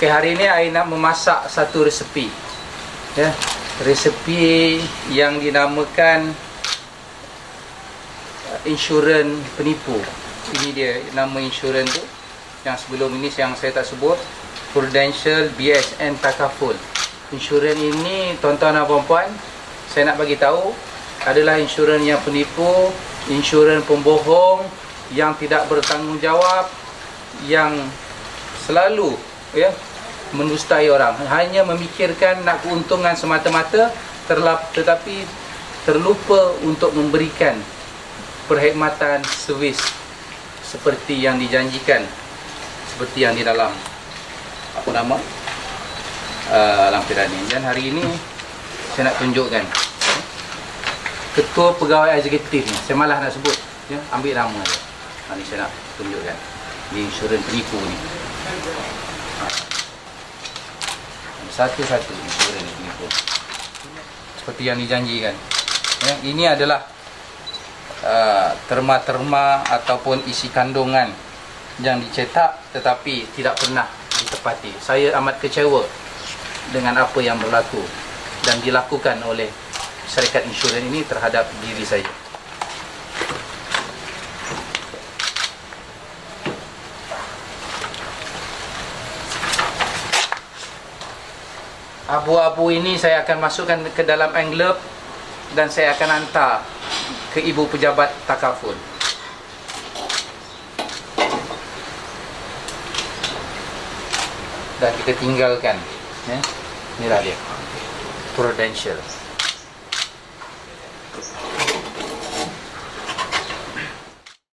Okay, hari ini saya nak memasak satu resepi. Ya. Resepi yang dinamakan uh, insurans penipu. Ini dia nama insurans tu. Yang sebelum ini yang saya tak sebut Prudential BSN Takaful. Insurans ini tuan-tuan dan puan-puan, saya nak bagi tahu adalah insurans yang penipu, insurans pembohong yang tidak bertanggungjawab yang selalu ya mendustai orang. Hanya memikirkan nak keuntungan semata-mata terlap, tetapi terlupa untuk memberikan perkhidmatan servis seperti yang dijanjikan seperti yang di dalam apa nama uh, lampiran ini. Dan hari ini saya nak tunjukkan ketua pegawai eksekutif ni saya malas nak sebut ya ambil nama dia. Ha, ni saya nak tunjukkan di insurans penipu ni. Satu-satu. Insurans ni penipu seperti yang dijanjikan. Ya ini adalah uh, terma-terma ataupun isi kandungan yang dicetak tetapi tidak pernah ditepati. Saya amat kecewa dengan apa yang berlaku dan dilakukan oleh syarikat insurans ini terhadap diri saya. abu-abu ini saya akan masukkan ke dalam envelope dan saya akan hantar ke ibu pejabat takaful. Dan kita tinggalkan. Ya. Inilah dia. Prudential.